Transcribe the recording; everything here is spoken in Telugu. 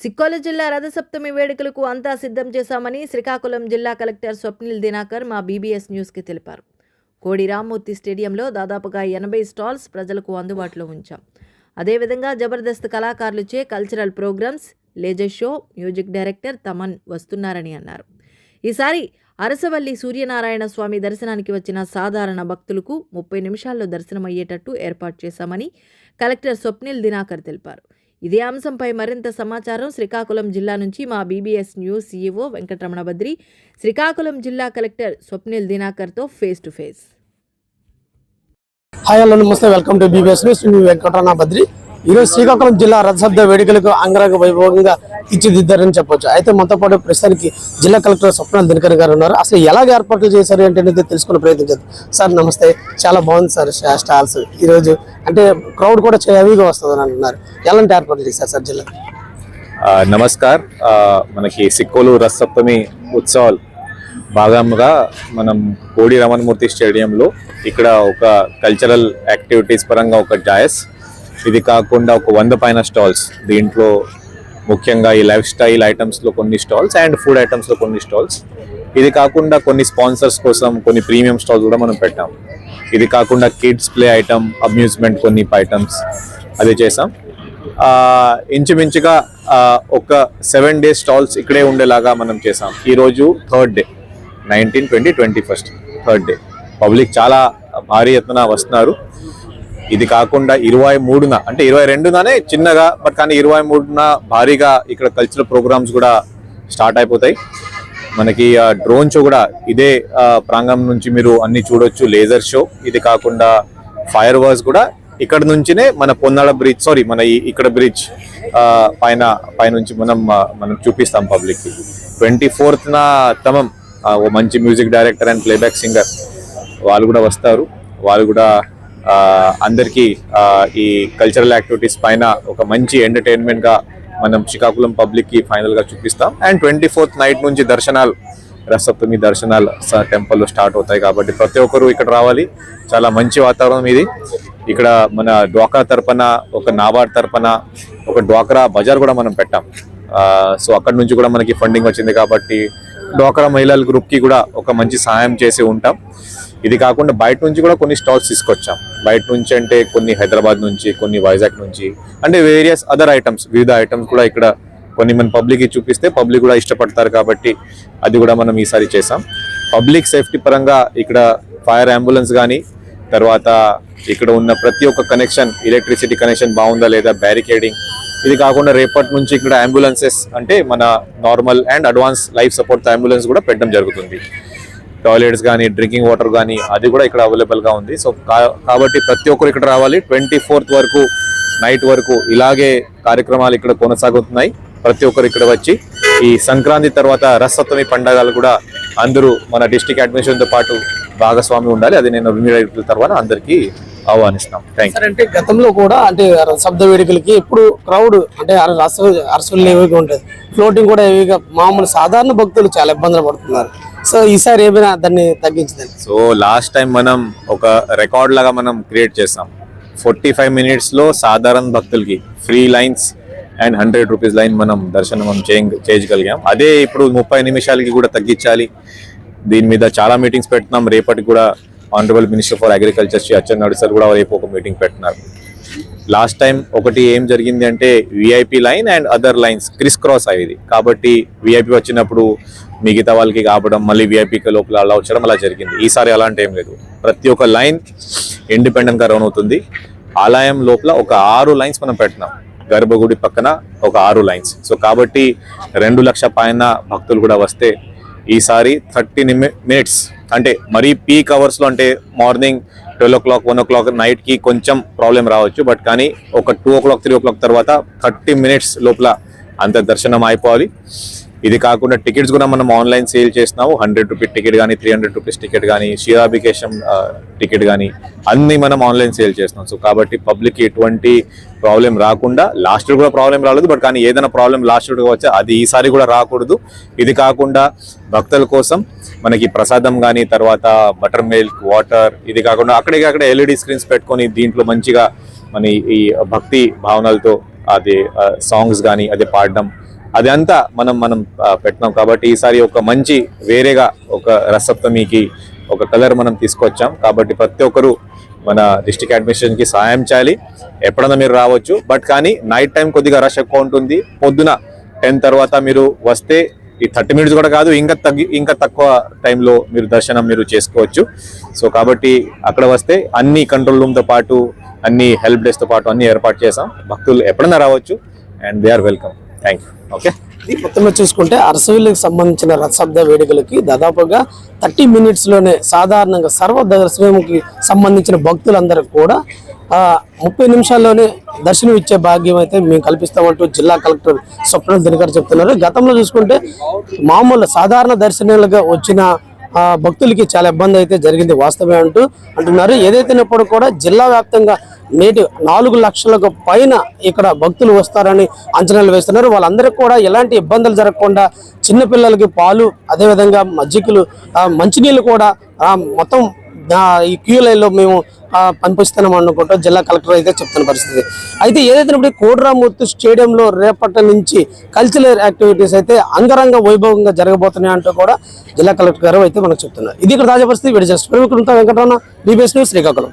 సిక్కోలు జిల్లా రథసప్తమి వేడుకలకు అంతా సిద్ధం చేశామని శ్రీకాకుళం జిల్లా కలెక్టర్ స్వప్నిల్ దినాకర్ మా బీబీఎస్ న్యూస్కి తెలిపారు. కోడి రామ్మూర్తి స్టేడియంలో దాదాపుగా ఎనభై స్టాల్స్ ప్రజలకు అందుబాటులో ఉంచాం. అదేవిధంగా Jabardasth కళాకారులచే cultural programs laser show music director Thaman వస్తున్నారని అన్నారు. ఈసారి అరసవల్లి సూర్యనారాయణ స్వామి దర్శనానికి వచ్చిన సాధారణ భక్తులకు ముప్పై నిమిషాల్లో దర్శనమయ్యేటట్టు ఏర్పాటు చేశామని కలెక్టర్ స్వప్నిల్ దినాకర్ తెలిపారు. ఇదే అంశంపై మరింత సమాచారం శ్రీకాకుళం జిల్లా నుంచి మా BBS news CEO Venkataramana Badri. Srikakulam జిల్లా collector Swapnil దినాకర్తో face to face. Hi hello నమస్తే. Welcome to BBS news Venkataramana Badri. ఈరోజు శ్రీకాకుళం జిల్లా రథశబ్ద వేడుకలకు అంగరంగ వైభవంగా తీర్చిదిద్దారని చెప్పొచ్చు. అయితే మొత్తం పాటు ప్రస్తుతానికి జిల్లా కలెక్టర్ స్వప్న దినకర్ గారు ఉన్నారు. అసలు ఎలాగ ఏర్పాట్లు చేశారు అంటే అనేది తెలుసుకునే ప్రయత్నం చేద్దాం. సార్ నమస్తే. చాలా బాగుంది సార్ స్టాల్స్. ఈరోజు అంటే క్రౌడ్ కూడా చాలా హెవీగా వస్తుందని అంటున్నారు. ఎలాంటి ఏర్పాట్లు చేశారు సార్ జిల్లా? నమస్కార్. మనకి సిక్కోలు రసప్తమి ఉత్సవాలు భాగంగా మనం కోడి రమణమూర్తి స్టేడియంలో ఇక్కడ ఒక కల్చరల్ యాక్టివిటీస్ పరంగా ఒక జాయస్. ఇది కాకుండా ఒక వంద పైన స్టాల్స్ దీంట్లో ముఖ్యంగా ఈ లైఫ్ స్టైల్ ఐటమ్స్లో కొన్ని స్టాల్స్ అండ్ ఫుడ్ ఐటమ్స్లో కొన్ని స్టాల్స్. ఇది కాకుండా కొన్ని స్పాన్సర్స్ కోసం కొన్ని ప్రీమియం స్టాల్స్ కూడా మనం పెట్టాం. ఇది కాకుండా కిడ్స్ ప్లే ఐటమ్ అమ్యూజ్మెంట్ కొన్ని ఐటమ్స్ అది చేసాం. ఇంచుమించుగా ఒక సెవెన్ డేస్ స్టాల్స్ ఇక్కడే ఉండేలాగా మనం చేసాం. ఈరోజు third day nineteen twenty twenty first third day. Public చాలా భారీ ఎత్తున వస్తున్నారు. ఇది కాకుండా ఇరవై మూడున అంటే ఇరవై రెండుననే చిన్నగా బట్ కానీ ఇరవై మూడున భారీగా ఇక్కడ కల్చరల్ ప్రోగ్రామ్స్ కూడా స్టార్ట్ అయిపోతాయి. మనకి డ్రోన్ షో కూడా ఇదే ప్రాంగణం నుంచి మీరు అన్ని చూడొచ్చు. లేజర్ షో ఇది కాకుండా ఫైర్ వర్స్ కూడా ఇక్కడ నుంచినే మన పొన్నాడ బ్రిడ్జ్ సారీ మన ఇక్కడ బ్రిడ్జ్ పైన పైనుంచి మనం మనం చూపిస్తాం పబ్లిక్కి ట్వంటీ ఫోర్త్న తమం ఓ మంచి music director and playback singer వాళ్ళు కూడా వస్తారు. వాళ్ళు కూడా అందరికీ ఈ కల్చరల్ యాక్టివిటీస్ పైన ఒక మంచి ఎంటర్టైన్మెంట్గా మనం శ్రీకాకుళం పబ్లిక్కి ఫైనల్గా చూపిస్తాం. అండ్ ట్వంటీ ఫోర్త్ నైట్ నుంచి దర్శనాలు రసప్తమి దర్శనాలు టెంపుల్లో స్టార్ట్ అవుతాయి కాబట్టి ప్రతి ఒక్కరు ఇక్కడ రావాలి. చాలా మంచి వాతావరణం ఇది. ఇక్కడ మన డ్వాక్రా తరపున ఒక నాబార్డ్ తరపున ఒక డ్వాక్రా బజార్ కూడా మనం పెట్టాం. సో అక్కడ నుంచి కూడా మనకి ఫండింగ్ వచ్చింది కాబట్టి డ్వాక్రా మహిళల గ్రూప్కి కూడా ఒక మంచి సహాయం చేసి ఉంటాం. ఇది కాకుండా బయట నుంచి కూడా కొన్ని స్టాల్స్ తీసుకొచ్చాం. బయట నుంచి అంటే కొన్ని హైదరాబాద్ నుంచి కొన్ని వైజాగ్ నుంచి అంటే వేరియస్ అదర్ ఐటమ్స్ వివిధ ఐటమ్స్ కూడా ఇక్కడ కొన్ని మన పబ్లిక్కి చూపిస్తే పబ్లిక్ కూడా ఇష్టపడతారు కాబట్టి అది కూడా మనం ఈసారి చేసాం పబ్లిక్ సేఫ్టీ పరంగా ఇక్కడ ఫైర్ అంబులెన్స్ కానీ తర్వాత ఇక్కడ ఉన్న ప్రతి ఒక్క కనెక్షన్ ఎలక్ట్రిసిటీ కనెక్షన్ బాగుందా లేదా బ్యారికేడింగ్ ఇది కాకుండా రేపటి నుంచి ఇక్కడ అంబులెన్సెస్ అంటే మన normal and advance life support ambulance కూడా పెట్టడం జరుగుతుంది. టాయిలెట్స్ కానీ డ్రింకింగ్ వాటర్ కానీ అది కూడా ఇక్కడ అవైలబుల్గా ఉంది. సో కా- కాబట్టి ప్రతి ఒక్కరు ఇక్కడ రావాలి. ట్వంటీ ఫోర్త్ వరకు నైట్ వరకు ఇలాగే కార్యక్రమాలు ఇక్కడ కొనసాగుతున్నాయి. ప్రతి ఒక్కరు ఇక్కడ వచ్చి ఈ సంక్రాంతి తర్వాత రసప్తమి పండగలు కూడా అందరూ మన డిస్టిక్ అడ్మిషన్తో పాటు భాగస్వామి ఉండాలి. అది నేను రెమ్యూనరేట్ తర్వాత అందరికీ ఆహ్వానిస్తాం. థ్యాంక్ యూ అంటే గతంలో కూడా అంటే శబ్ద వేడుకలకి ఎప్పుడు క్రౌడ్ అంటే అసలు అరసలు హెవీగా ఉంటుంది. ఫ్లోటింగ్ కూడా హెవీగా మామూలు సాధారణ భక్తులు చాలా ఇబ్బందులు పడుతున్నారు. సో ఈసారి ఏమైనా దాన్ని తగ్గించదండి సో లాస్ట్ టైం మనం ఒక రికార్డ్ లాగా మనం క్రియేట్ చేసాం. ఫార్టీ ఫైవ్ మినిట్స్లో సాధారణ భక్తులకి free lines and hundred rupees line మనం దర్శనం మనం చేయ- చేయగలిగాం అదే ఇప్పుడు ముప్పై నిమిషాలకి కూడా తగ్గించాలి. దీని మీద చాలా మీటింగ్స్ పెడుతున్నాం. రేపటికి కూడా honourable minister for agriculture Shri Atchannaidu sir కూడా రేపు ఒక మీటింగ్ పెట్టినారు లాస్ట్ టైం ఒకటి ఏం జరిగింది అంటే VIP line and other lines Chris cross అయ్యేది. కాబట్టి విఐపి వచ్చినప్పుడు మిగతా వాళ్ళకి కావడం మళ్ళీ విఐపికి లోపల అలా వచ్చడం అలా జరిగింది. ఈసారి అలాంటి ఏం లేదు. ప్రతి ఒక్క లైన్ ఇండిపెండెంట్గా రన్ అవుతుంది. ఆలయం లోపల ఒక ఆరు లైన్స్ మనం పెట్టినాం. గర్భగుడి పక్కన ఒక ఆరు లైన్స్. సో కాబట్టి రెండు లక్ష పైన భక్తులు కూడా వస్తే ఈసారి థర్టీ మినిట్స్. అంటే మరీ పీక్ అవర్స్లో అంటే morning twelve o'clock one o'clock నైట్కి కొంచెం ప్రాబ్లం రావచ్చు. బట్ కానీ ఒక two o'clock three o'clock తర్వాత థర్టీ మినిట్స్ లోపల అంత దర్శనం అయిపోవాలి. ఇది కాకుండా టికెట్స్ కూడా మనం ఆన్లైన్ సేల్ చేస్తున్నాము. హండ్రెడ్ రూపీస్ టికెట్ కానీ త్రీ హండ్రెడ్ రూపీస్ టికెట్ కానీ క్షీరాభికేశం టికెట్ కానీ అన్నీ మనం ఆన్లైన్ సేల్ చేస్తున్నాం. సో కాబట్టి పబ్లిక్ ఎటువంటి ప్రాబ్లం రాకుండా లాస్ట్ కూడా ప్రాబ్లం రాలేదు. బట్ కానీ ఏదైనా ప్రాబ్లం లాస్ట్ వచ్చా అది ఈసారి కూడా రాకూడదు. ఇది కాకుండా భక్తుల కోసం మనకి ప్రసాదం కానీ తర్వాత బటర్ మిల్క్ వాటర్ ఇది కాకుండా అక్కడికి అక్కడ ఎల్ఈడి స్క్రీన్స్ పెట్టుకొని దీంట్లో మంచిగా మన ఈ భక్తి భావనలతో అది సాంగ్స్ కానీ అది పాడడం అది అంతా మనం మనం పెట్టినాం. కాబట్టి ఈసారి ఒక మంచి వేరేగా ఒక రసప్తమికి ఒక కలర్ మనం తీసుకొచ్చాం. కాబట్టి ప్రతి ఒక్కరు మన డిస్టిక్ అడ్మినిస్ట్రేషన్కి సాయం సహాయం చేయాలి. ఎప్పుడన్నా మీరు రావచ్చు. బట్ కానీ నైట్ టైం కొద్దిగా రష్ ఎక్కువ ఉంటుంది. పొద్దున టెన్ తర్వాత మీరు వస్తే ఈ థర్టీ మినిట్స్ కూడా కాదు ఇంకా తగ్గి ఇంకా తక్కువ టైంలో మీరు దర్శనం మీరు చేసుకోవచ్చు. సో కాబట్టి అక్కడ వస్తే అన్ని కంట్రోల్ రూమ్తో పాటు అన్ని హెల్ప్ డెస్క్తో పాటు అన్ని ఏర్పాటు చేసాం భక్తులు ఎప్పుడన్నా రావచ్చు. And they are welcome. Thank you okay ఈ మొత్తంలో చూసుకుంటే అరసవిల్లికి సంబంధించిన రథశబ్ద వేడుకలకి దాదాపుగా థర్టీ మినిట్స్లోనే సాధారణంగా సర్వ దర్శనంకి సంబంధించిన భక్తులందరూ కూడా ముప్పై నిమిషాల్లోనే దర్శనం ఇచ్చే భాగ్యం అయితే మేము కల్పిస్తామంటూ జిల్లా కలెక్టర్ స్వప్న దినకర్ చెప్తున్నారు. గతంలో చూసుకుంటే మామూలు సాధారణ దర్శనాలుగా వచ్చిన భక్తులకి చాలా ఇబ్బంది అయితే జరిగింది వాస్తవమే అంటూ అంటున్నారు. ఏదైతేనప్పుడు కూడా జిల్లా వ్యాప్తంగా నేటి నాలుగు లక్షలకు పైన ఇక్కడ భక్తులు వస్తారని అంచనాలు వేస్తున్నారు. వాళ్ళందరికీ కూడా ఎలాంటి ఇబ్బందులు జరగకుండా చిన్నపిల్లలకి పాలు అదేవిధంగా మజ్జికలు మంచినీళ్ళు కూడా మొత్తం ఈ క్యూ లైన్లో మేము పంపిస్తున్నాం అనుకుంటూ జిల్లా కలెక్టర్ అయితే చెప్తున్న పరిస్థితి. అయితే ఏదైతే ఇప్పుడు కోడ్రామూర్తి స్టేడియంలో రేపటి నుంచి కల్చరల్ యాక్టివిటీస్ అయితే అంగరంగ వైభవంగా జరగబోతున్నాయి అంటూ కూడా జిల్లా కలెక్టర్ గారు అయితే మనకు చెప్తున్నారు. ఇది ఇక్కడ తాజా పరిస్థితి. విడిచేస్తారు just Venkataramana BBS news Srikakulam.